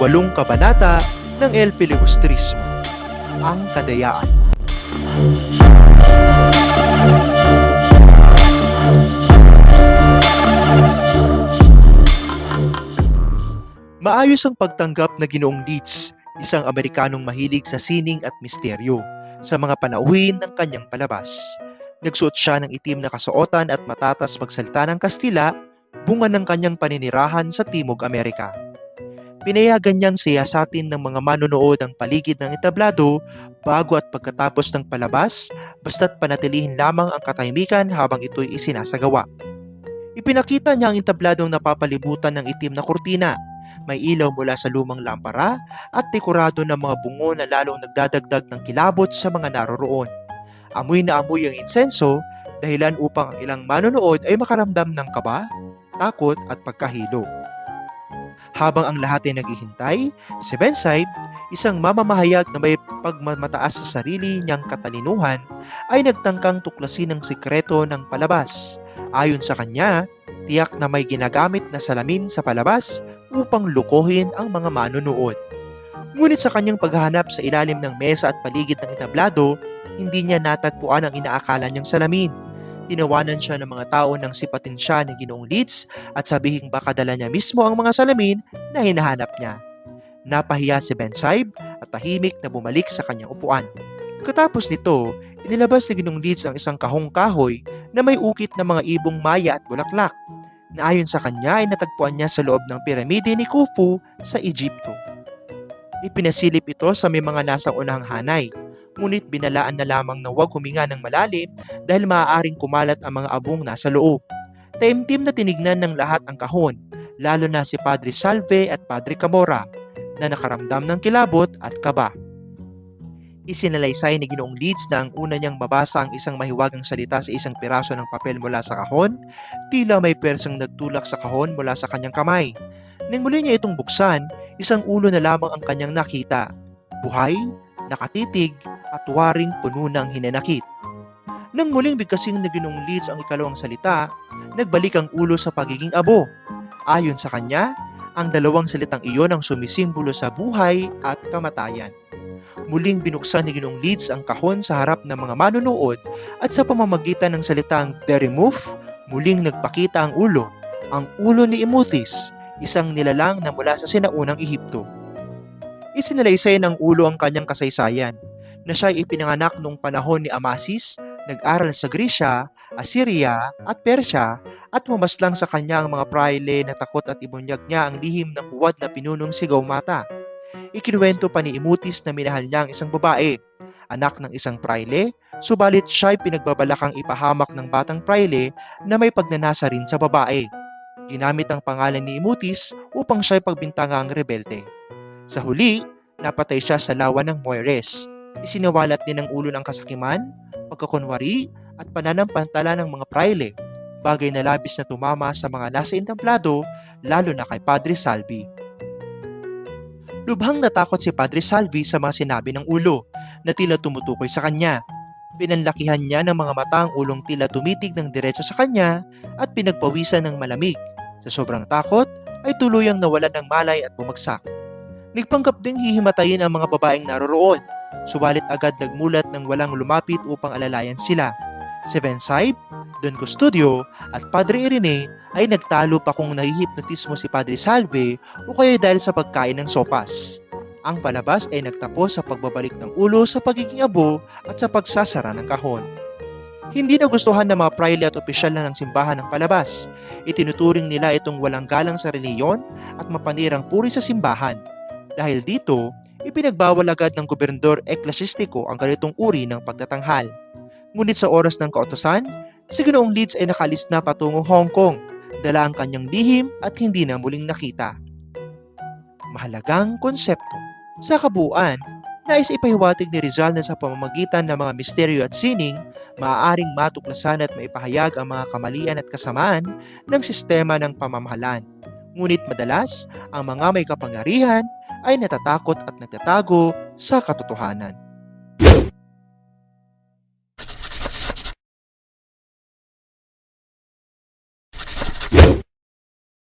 Walong kabanata ng El Filibustrismo, ang kadayaan. Maayos ang pagtanggap na ginoong Leeds, isang Amerikanong mahilig sa sining at misteryo, sa mga panauhin ng kanyang palabas. Nagsuot siya ng itim na kasuotan at matatas magsalita ng Kastila, bunga ng kanyang paninirahan sa Timog Amerika. Pinayagan niyang siyasatin ng mga manonood ang paligid ng entablado bago at pagkatapos ng palabas, basta't panatilihin lamang ang katahimikan habang ito'y isinasagawa. Ipinakita niya ang entabladong napapalibutan ng itim na kurtina, may ilaw mula sa lumang lampara at dekorado ng mga bungo na lalong nagdadagdag ng kilabot sa mga naroroon. Amoy na amoy ang insenso dahilan upang ang ilang manonood ay makaramdam ng kaba, takot at pagkahilo. Habang ang lahat ay naghihintay, si Benside, isang mamamahayag na may pagmamataas sa sarili niyang katalinuhan, ay nagtangkang tuklasin ang sikreto ng palabas. Ayon sa kanya, tiyak na may ginagamit na salamin sa palabas upang lukohin ang mga manonood. Ngunit sa kanyang paghahanap sa ilalim ng mesa at paligid ng entablado, hindi niya natagpuan ang inaakala niyang salamin. Tinawanan siya ng mga tao nang sipatin siya ng ginoong Leeds at sabihing baka dala niya mismo ang mga salamin na hinahanap niya. Napahiya si Ben Saib at tahimik na bumalik sa kanyang upuan. Katapos nito, inilabas ni Ginong Leeds ang isang kahong kahoy na may ukit ng mga ibong maya at bulaklak na ayon sa kanya ay natagpuan niya sa loob ng piramide ni Khufu sa Egypto. Ipinasilip ito sa may mga nasa unang hanay, ngunit binalaan na lamang na huwag huminga ng malalim dahil maaaring kumalat ang mga abong nasa loob. Taimtim na tinignan ng lahat ang kahon, lalo na si Padre Salve at Padre Camora, na nakaramdam ng kilabot at kaba. Isinalaysay ni Ginoong Leeds na ang una niyang mabasa ang isang mahiwagang salita sa isang piraso ng papel mula sa kahon, tila may persang nagtulak sa kahon mula sa kanyang kamay. Nang muli niya itong buksan, isang ulo na lamang ang kanyang nakita. Buhay, nakatitig, at waring puno ng hinanakit. Nang muling bigkasing na Ginoong Leeds ang ikalawang salita, nagbalik ang ulo sa pagiging abo. Ayon sa kanya, ang dalawang salitang iyon ang sumisimbolo sa buhay at kamatayan. Muling binuksan ni Ginong Leeds ang kahon sa harap ng mga manonood at sa pamamagitan ng salitang Remove, muling nagpakita ang ulo, ang ulo ni Imuthis, isang nilalang na mula sa sinaunang Ehipto. Isinalaysay ng ulo ang kanyang kasaysayan, na siya ay ipinanganak noong panahon ni Amasis, nag-aral sa Grisya, Assyria at Persya at mamaslang sa kanya ang mga praile na takot at ibunyag niya ang lihim ng huwad na pinunong sigaw mata. Ikinuwento pa ni Imutis na minahal niya ang isang babae, anak ng isang praile, subalit siya'y pinagbabalakang ipahamak ng batang praile na may pagnanasa rin sa babae. Ginamit ang pangalan ni Imutis upang siya'y pagbintangang rebelde. Sa huli, napatay siya sa lawa ng Moires. Isinawalat din ang ulo ng kasakiman, pagkakunwari at pananampantala ng mga praile, bagay na labis na tumama sa mga nasa intamplado, lalo na kay Padre Salvi. Lubhang natakot si Padre Salvi sa mga sinabi ng ulo na tila tumutukoy sa kanya. Pinanlakihan niya ng mga mata ang ulong tila tumitig ng diretso sa kanya at pinagpawisan ng malamig. Sa sobrang takot, ay tuluyang nawalan ng malay at bumagsak. Nagpanggap ding hihimatayin ang mga babaeng naroroon, subalit agad nagmulat ng walang lumapit upang alalayan sila. Si Vensaib, Don Custodio at Padre Irene ay nagtalo pa kung nahihipnotismo si Padre Salve o kaya dahil sa pagkain ng sopas. Ang palabas ay nagtapos sa pagbabalik ng ulo sa pagiging abo at sa pagsasara ng kahon. Hindi nagustuhan ng mga praile at opisyal na ng simbahan ng palabas. Itinuturing nila itong walang galang sa reliyon at mapanirang puri sa simbahan. Dahil dito, ipinagbawal agad ng gobernador eklesyastiko ang ganitong uri ng pagtatanghal. Ngunit sa oras ng kautosan, si Ginoong Leeds ay nakalis na patungong Hong Kong, dala ang kanyang lihim at hindi na muling nakita. Mahalagang konsepto. Sa kabuuan, nais ipahiwatig ni Rizal na sa pamamagitan ng mga misteryo at sining, maaaring matuklasan at maipahayag ang mga kamalian at kasamaan ng sistema ng pamamahalan. Ngunit madalas, ang mga may kapangyarihan ay natatakot at nagtatago sa katotohanan.